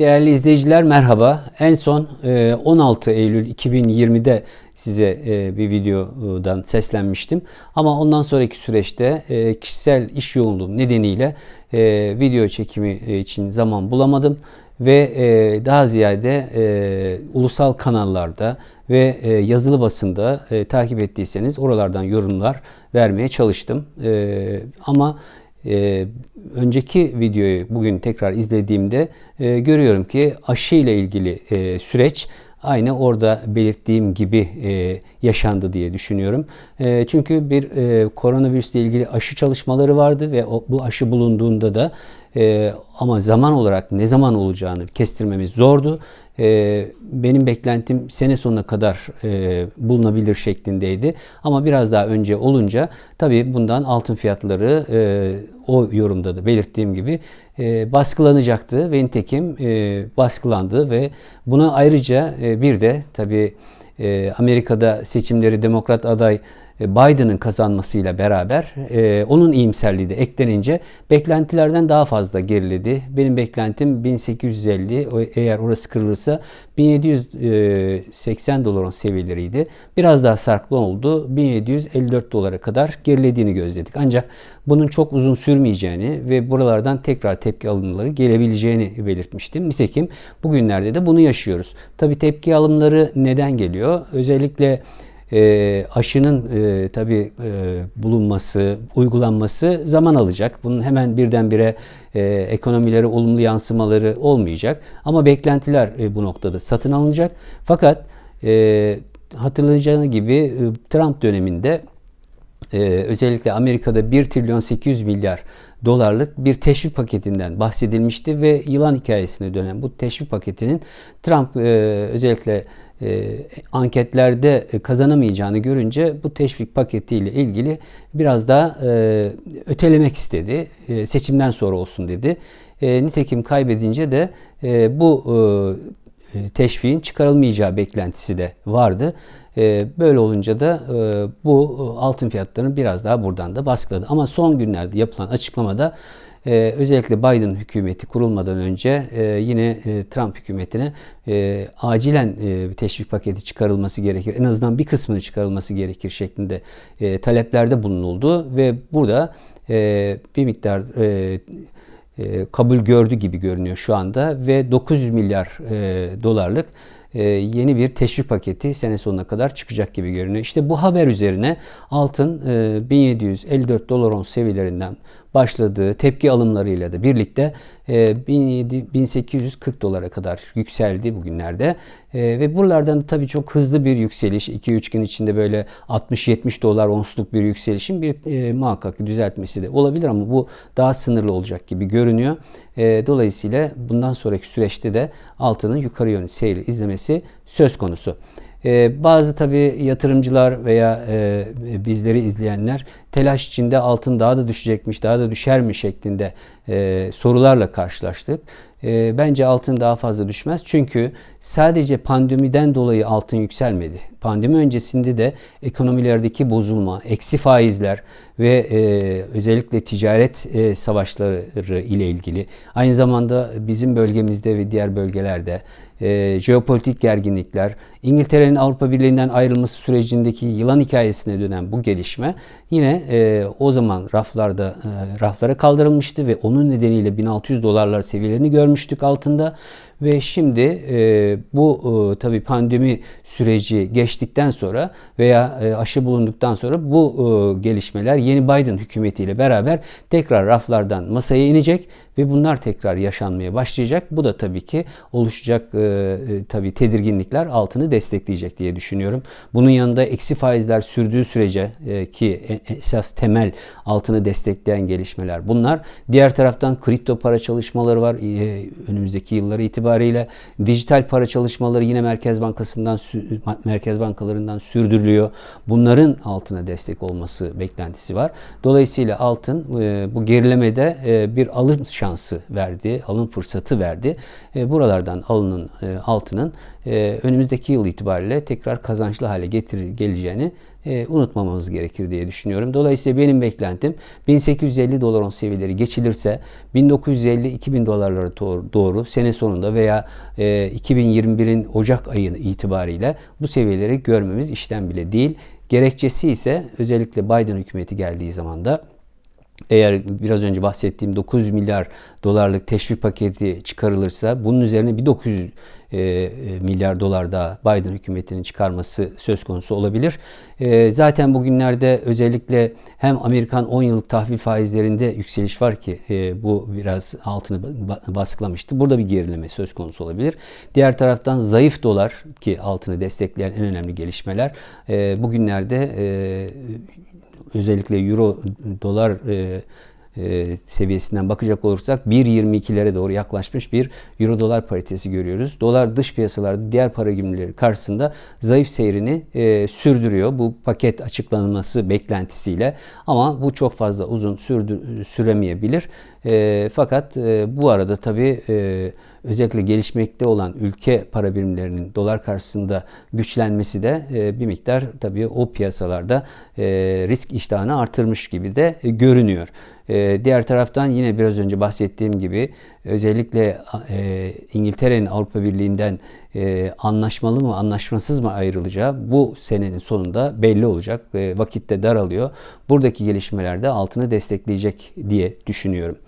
Değerli izleyiciler merhaba. En son e, 16 Eylül 2020'de size e, bir videodan seslenmiştim. Ama ondan sonraki süreçte e, kişisel iş yoğunluğum nedeniyle e, video çekimi e, için zaman bulamadım ve e, daha ziyade e, ulusal kanallarda ve e, yazılı basında e, takip ettiyseniz oralardan yorumlar vermeye çalıştım. E, ama e, önceki videoyu bugün tekrar izlediğimde e, görüyorum ki aşı ile ilgili e, süreç aynı orada belirttiğim gibi e, yaşandı diye düşünüyorum. E, çünkü bir e, koronavirüsle ilgili aşı çalışmaları vardı ve o, bu aşı bulunduğunda da e, ama zaman olarak ne zaman olacağını kestirmemiz zordu. E, benim beklentim sene sonuna kadar e, bulunabilir şeklindeydi. Ama biraz daha önce olunca tabii bundan altın fiyatları e, o yorumda da belirttiğim gibi e, baskılanacaktı ve nitekim e, baskılandı ve buna ayrıca e, bir de tabii e, Amerika'da seçimleri demokrat aday Biden'ın kazanmasıyla beraber e, onun iyimserliği de eklenince beklentilerden daha fazla geriledi. Benim beklentim 1850 eğer orası kırılırsa 1780 doların seviyeleriydi. Biraz daha sarklı oldu. 1754 dolara kadar gerilediğini gözledik. Ancak bunun çok uzun sürmeyeceğini ve buralardan tekrar tepki alımları gelebileceğini belirtmiştim. Nitekim bugünlerde de bunu yaşıyoruz. Tabi tepki alımları neden geliyor? Özellikle e, aşının e, tabii e, bulunması, uygulanması zaman alacak. Bunun hemen birdenbire e, ekonomilere olumlu yansımaları olmayacak. Ama beklentiler e, bu noktada satın alınacak. Fakat e, hatırlayacağı gibi e, Trump döneminde ee, özellikle Amerika'da 1 trilyon 800 milyar dolarlık bir teşvik paketinden bahsedilmişti ve yılan hikayesine dönen bu teşvik paketinin Trump e, özellikle e, anketlerde kazanamayacağını görünce bu teşvik paketiyle ilgili biraz daha e, ötelemek istedi. E, seçimden sonra olsun dedi. E, nitekim kaybedince de e, bu e, teşviğin çıkarılmayacağı beklentisi de vardı. E, böyle olunca da e, bu altın fiyatlarını biraz daha buradan da baskıladı. Ama son günlerde yapılan açıklamada özellikle Biden hükümeti kurulmadan önce yine Trump hükümetine acilen teşvik paketi çıkarılması gerekir. En azından bir kısmını çıkarılması gerekir şeklinde taleplerde bulunuldu ve burada bir miktar e, kabul gördü gibi görünüyor şu anda ve 900 milyar e, dolarlık e, yeni bir teşvik paketi sene sonuna kadar çıkacak gibi görünüyor. İşte bu haber üzerine altın 1754 dolar on seviyelerinden başladığı tepki alımlarıyla da birlikte 1840 dolara kadar yükseldi bugünlerde. Ve buralardan tabii çok hızlı bir yükseliş, 2-3 gün içinde böyle 60-70 dolar onsluk bir yükselişin bir muhakkak düzeltmesi de olabilir ama bu daha sınırlı olacak gibi görünüyor. Dolayısıyla bundan sonraki süreçte de altının yukarı yönlü seyri izlemesi söz konusu. Ee, bazı tabi yatırımcılar veya e, bizleri izleyenler telaş içinde altın daha da düşecekmiş, daha da düşer mi şeklinde e, sorularla karşılaştık. E, bence altın daha fazla düşmez. Çünkü sadece pandemiden dolayı altın yükselmedi. Pandemi öncesinde de ekonomilerdeki bozulma, eksi faizler ve e, özellikle ticaret e, savaşları ile ilgili aynı zamanda bizim bölgemizde ve diğer bölgelerde e, jeopolitik gerginlikler, İngiltere'nin Avrupa Birliği'nden ayrılması sürecindeki yılan hikayesine dönen bu gelişme yine e, o zaman raflarda e, raflara kaldırılmıştı ve onun nedeniyle 1600 dolarlar seviyelerini görmüştük altında ve şimdi e, bu e, tabii pandemi süreci geçtikten sonra veya e, aşı bulunduktan sonra bu e, gelişmeler yeni Biden hükümetiyle beraber tekrar raflardan masaya inecek ve bunlar tekrar yaşanmaya başlayacak. Bu da tabii ki oluşacak e, e, tabii tedirginlikler altını destekleyecek diye düşünüyorum. Bunun yanında eksi faizler sürdüğü sürece e, ki e, esas temel altını destekleyen gelişmeler bunlar. Diğer taraftan kripto para çalışmaları var. E, önümüzdeki yılları itibariyle dijital para çalışmaları yine Merkez Bankası'ndan Merkez bankalarından sürdürülüyor. Bunların altına destek olması beklentisi var. Dolayısıyla altın e, bu gerilemede e, bir alım şansı verdi, alım fırsatı verdi. E, buralardan alının altının e, önümüzdeki yıl itibariyle tekrar kazançlı hale getir, geleceğini e, unutmamamız gerekir diye düşünüyorum. Dolayısıyla benim beklentim 1850 dolar ons seviyeleri geçilirse 1950-2000 dolarlara doğru, doğru sene sonunda veya e, 2021'in Ocak ayı itibariyle bu seviyeleri görmemiz işten bile değil. Gerekçesi ise özellikle Biden hükümeti geldiği zaman da eğer biraz önce bahsettiğim 900 milyar dolarlık teşvik paketi çıkarılırsa bunun üzerine bir 900 e, milyar dolar da Biden hükümetinin çıkarması söz konusu olabilir. E, zaten bugünlerde özellikle hem Amerikan 10 yıllık tahvil faizlerinde yükseliş var ki e, bu biraz altını baskılamıştı. Burada bir gerileme söz konusu olabilir. Diğer taraftan zayıf dolar ki altını destekleyen en önemli gelişmeler e, bugünlerde e, özellikle euro dolar e, e, seviyesinden bakacak olursak 1.22'lere doğru yaklaşmış bir euro dolar paritesi görüyoruz. Dolar dış piyasalarda diğer para birimleri karşısında zayıf seyrini e, sürdürüyor. Bu paket açıklanması beklentisiyle ama bu çok fazla uzun sürdü, süremeyebilir. E, fakat e, bu arada tabii e, özellikle gelişmekte olan ülke para birimlerinin dolar karşısında güçlenmesi de e, bir miktar tabii o piyasalarda e, risk iştahını artırmış gibi de e, görünüyor. E, diğer taraftan yine biraz önce bahsettiğim gibi özellikle e, İngiltere'nin Avrupa Birliği'nden e, anlaşmalı mı anlaşmasız mı ayrılacağı bu senenin sonunda belli olacak. Vakitte daralıyor. Buradaki gelişmelerde altını destekleyecek diye düşünüyorum.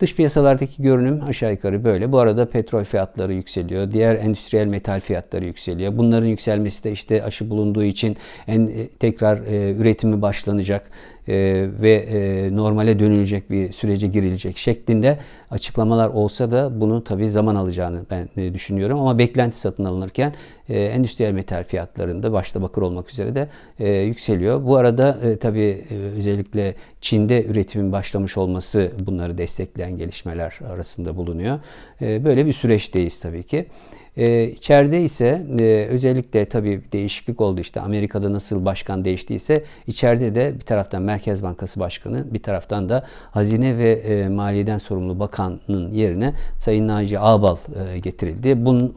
Dış piyasalardaki görünüm aşağı yukarı böyle. Bu arada petrol fiyatları yükseliyor. Diğer endüstriyel metal fiyatları yükseliyor. Bunların yükselmesi de işte aşı bulunduğu için en, e, tekrar e, üretimi başlanacak e, ve e, normale dönülecek bir sürece girilecek şeklinde açıklamalar olsa da bunu tabi zaman alacağını ben e, düşünüyorum. Ama beklenti satın alınırken e, endüstriyel metal fiyatlarında başta bakır olmak üzere de e, yükseliyor. Bu arada e, tabi e, özellikle Çin'de üretimin başlamış olması bunları destekleyen gelişmeler arasında bulunuyor. E, böyle bir süreçteyiz tabii ki. Ee, içeride ise e, özellikle tabii değişiklik oldu işte Amerika'da nasıl başkan değiştiyse içeride de bir taraftan Merkez Bankası Başkanı bir taraftan da Hazine ve e, Maliye'den sorumlu bakanın yerine Sayın Naci Ağbal e, getirildi. Bun,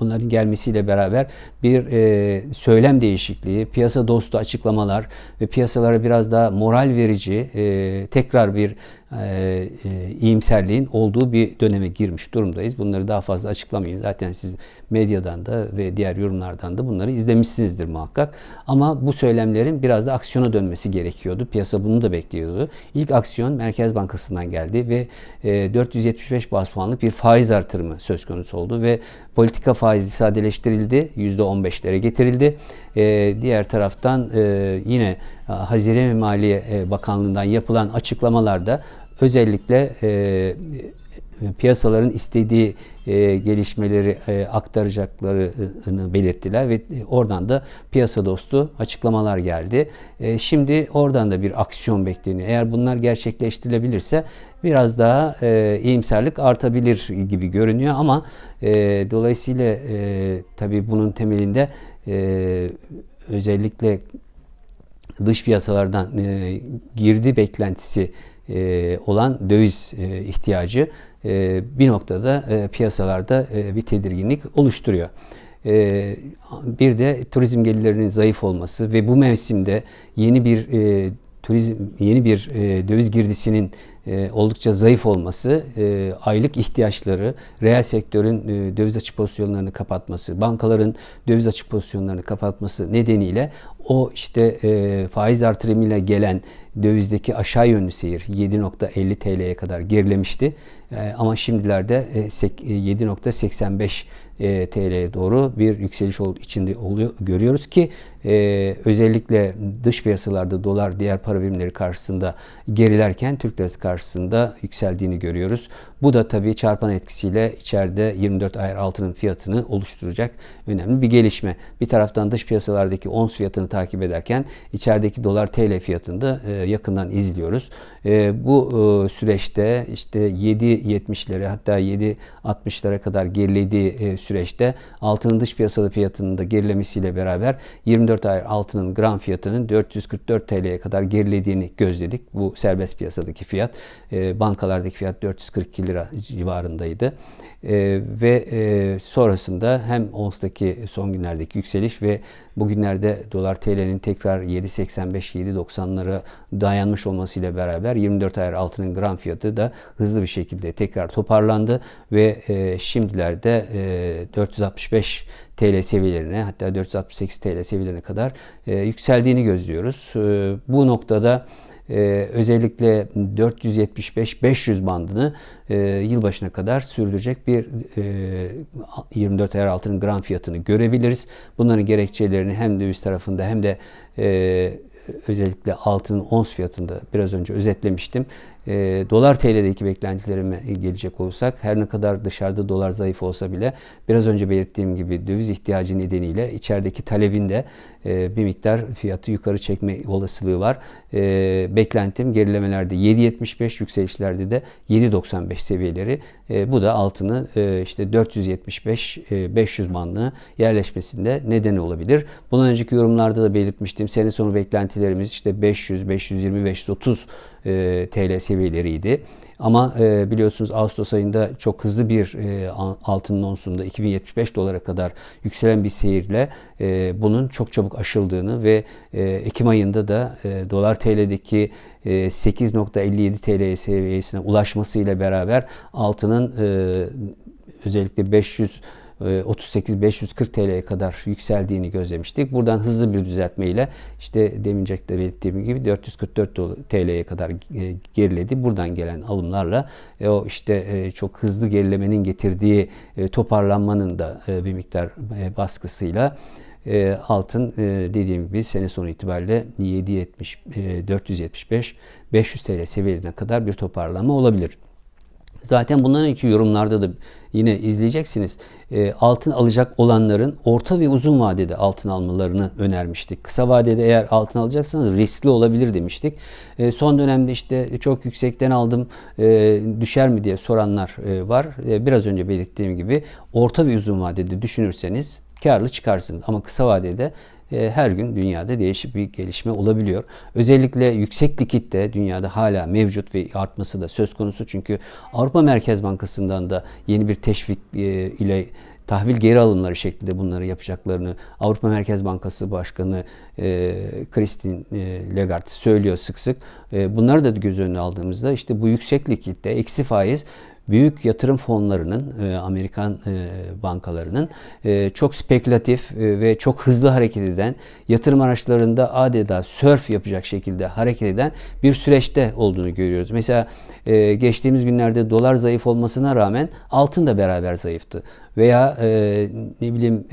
bunların gelmesiyle beraber bir e, söylem değişikliği, piyasa dostu açıklamalar ve piyasalara biraz daha moral verici e, tekrar bir e, e, iyimserliğin olduğu bir döneme girmiş durumdayız. Bunları daha fazla açıklamayayım. Zaten siz medyadan da ve diğer yorumlardan da bunları izlemişsinizdir muhakkak. Ama bu söylemlerin biraz da aksiyona dönmesi gerekiyordu. Piyasa bunu da bekliyordu. İlk aksiyon Merkez Bankası'ndan geldi ve e, 475 bas puanlık bir faiz artırımı söz konusu oldu ve politika faizi sadeleştirildi. %15'lere getirildi. E, diğer taraftan e, yine Hazine ve Maliye e, Bakanlığı'ndan yapılan açıklamalarda özellikle e, piyasaların istediği e, gelişmeleri e, aktaracaklarını belirttiler ve oradan da piyasa dostu açıklamalar geldi. E, şimdi oradan da bir aksiyon bekleniyor. Eğer bunlar gerçekleştirilebilirse biraz daha e, iyimserlik artabilir gibi görünüyor ama e, dolayısıyla e, tabii bunun temelinde e, özellikle dış piyasalardan e, girdi beklentisi e, olan döviz e, ihtiyacı e, bir noktada piyasalarda bir tedirginlik oluşturuyor. Bir de turizm gelirlerinin zayıf olması ve bu mevsimde yeni bir turizm yeni bir döviz girdisinin oldukça zayıf olması, aylık ihtiyaçları, reel sektörün döviz açık pozisyonlarını kapatması, bankaların döviz açık pozisyonlarını kapatması nedeniyle o işte e, faiz artırımıyla gelen dövizdeki aşağı yönlü seyir 7.50 TL'ye kadar gerilemişti. E, ama şimdilerde e, 7.85 e, TL'ye doğru bir yükseliş içinde oluyor görüyoruz ki e, özellikle dış piyasalarda dolar diğer para birimleri karşısında gerilerken Türk lirası karşısında yükseldiğini görüyoruz. Bu da tabii çarpan etkisiyle içeride 24 ayar altının fiyatını oluşturacak önemli bir gelişme. Bir taraftan dış piyasalardaki ons fiyatını takip ederken içerideki dolar TL fiyatını da e, yakından izliyoruz. E, bu e, süreçte işte 7.70'lere hatta 7.60'lara kadar gerilediği süreçte altının dış piyasada fiyatının da gerilemesiyle beraber 24 ay altının gram fiyatının 444 TL'ye kadar gerilediğini gözledik. Bu serbest piyasadaki fiyat. Bankalardaki fiyat 442 lira civarındaydı. E, ve e, sonrasında hem ONS'taki son günlerdeki yükseliş ve bugünlerde dolar TL'nin tekrar 7.85-7.90'lara dayanmış olmasıyla beraber 24 ayar altının gram fiyatı da hızlı bir şekilde tekrar toparlandı ve e, şimdilerde e, 465 TL seviyelerine hatta 468 TL seviyelerine kadar e, yükseldiğini gözlüyoruz. E, bu noktada ee, özellikle 475-500 bandını e, yılbaşına kadar sürdürecek bir e, 24 ayar altının gram fiyatını görebiliriz. Bunların gerekçelerini hem döviz tarafında hem de e, özellikle altının ons fiyatında biraz önce özetlemiştim. E, dolar TL'deki beklentilerime gelecek olursak her ne kadar dışarıda dolar zayıf olsa bile biraz önce belirttiğim gibi döviz ihtiyacı nedeniyle içerideki talebin de e, bir miktar fiyatı yukarı çekme olasılığı var. E, beklentim gerilemelerde 7.75 yükselişlerde de 7.95 seviyeleri. E, bu da altını e, işte 475-500 e, bandına yerleşmesinde nedeni olabilir. Bundan önceki yorumlarda da belirtmiştim. Sene sonu beklentilerimiz işte 500, 520, 530 e, TL seviyeleriydi. Ama e, biliyorsunuz Ağustos ayında çok hızlı bir e, altının onsunda 2075 dolara kadar yükselen bir seyirle e, bunun çok çabuk aşıldığını ve e, Ekim ayında da e, dolar TL'deki e, 8.57 TL seviyesine ulaşmasıyla beraber altının e, özellikle 500 38-540 TL'ye kadar yükseldiğini gözlemiştik. Buradan hızlı bir düzeltmeyle işte demince de belirttiğim gibi 444 TL'ye kadar e, geriledi. Buradan gelen alımlarla e, o işte e, çok hızlı gerilemenin getirdiği toparlanmanın da bir miktar baskısıyla altın dediğim gibi sene sonu itibariyle 770 475 500 TL seviyelerine kadar bir toparlanma olabilir. Zaten bundan önceki yorumlarda da yine izleyeceksiniz. E, altın alacak olanların orta ve uzun vadede altın almalarını önermiştik. Kısa vadede eğer altın alacaksanız riskli olabilir demiştik. E, son dönemde işte çok yüksekten aldım e, düşer mi diye soranlar e, var. E, biraz önce belirttiğim gibi orta ve uzun vadede düşünürseniz karlı çıkarsınız. Ama kısa vadede her gün dünyada değişik bir gelişme olabiliyor. Özellikle yüksek likit de dünyada hala mevcut ve artması da söz konusu. Çünkü Avrupa Merkez Bankası'ndan da yeni bir teşvik e, ile tahvil geri alımları şeklinde bunları yapacaklarını Avrupa Merkez Bankası Başkanı e, Christine e, Lagarde söylüyor sık sık. E, bunları da göz önüne aldığımızda işte bu yüksek likitte eksi faiz büyük yatırım fonlarının, e, Amerikan e, bankalarının e, çok spekülatif ve çok hızlı hareket eden, yatırım araçlarında adeta sörf yapacak şekilde hareket eden bir süreçte olduğunu görüyoruz. Mesela geçtiğimiz günlerde dolar zayıf olmasına rağmen altın da beraber zayıftı. Veya ne bileyim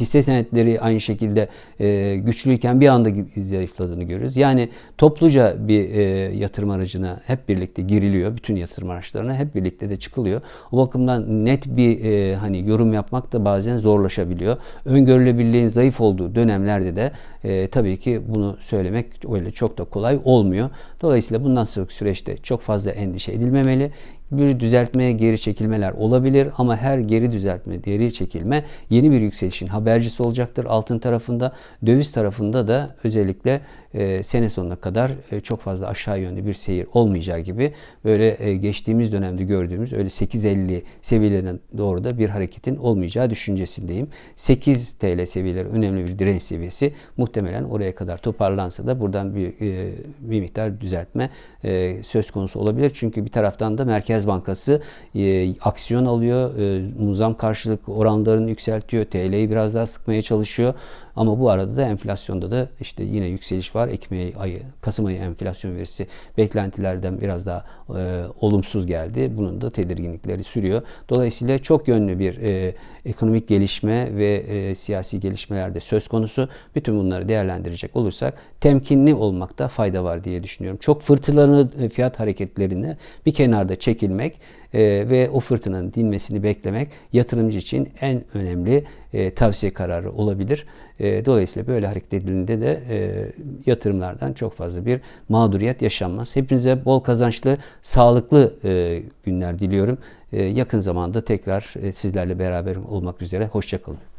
hisse senetleri aynı şekilde e, güçlüyken bir anda zayıfladığını görüyoruz. Yani topluca bir e, yatırım aracına hep birlikte giriliyor. Bütün yatırım araçlarına hep birlikte de çıkılıyor. O bakımdan net bir e, hani yorum yapmak da bazen zorlaşabiliyor. Öngörülebilirliğin zayıf olduğu dönemlerde de e, tabii ki bunu söylemek öyle çok da kolay olmuyor. Dolayısıyla bundan sonraki süreçte çok fazla endişe edilmemeli bir düzeltmeye geri çekilmeler olabilir ama her geri düzeltme, geri çekilme yeni bir yükselişin habercisi olacaktır. Altın tarafında, döviz tarafında da özellikle e, sene sonuna kadar e, çok fazla aşağı yönlü bir seyir olmayacağı gibi böyle e, geçtiğimiz dönemde gördüğümüz öyle 8.50 seviyelerine doğru da bir hareketin olmayacağı düşüncesindeyim. 8 TL seviyeleri önemli bir direnç seviyesi. Muhtemelen oraya kadar toparlansa da buradan bir, e, bir miktar düzeltme e, söz konusu olabilir. Çünkü bir taraftan da Merkez Bankası e, aksiyon alıyor. E, muzam karşılık oranlarını yükseltiyor. TL'yi biraz daha sıkmaya çalışıyor. Ama bu arada da enflasyonda da işte yine yükseliş var. Ekim ayı, Kasım ayı enflasyon verisi beklentilerden biraz daha e, olumsuz geldi. Bunun da tedirginlikleri sürüyor. Dolayısıyla çok yönlü bir e, ekonomik gelişme ve e, siyasi gelişmeler de söz konusu. Bütün bunları değerlendirecek olursak temkinli olmakta fayda var diye düşünüyorum. Çok fırtınalı e, fiyat hareketlerine bir kenarda çekilmek e, ve o fırtınanın dinmesini beklemek yatırımcı için en önemli e, tavsiye kararı olabilir. E, dolayısıyla böyle hareket edildiğinde de e, yatırımlardan çok fazla bir mağduriyet yaşanmaz. Hepinize bol kazançlı, sağlıklı günler diliyorum. Yakın zamanda tekrar sizlerle beraber olmak üzere. Hoşçakalın.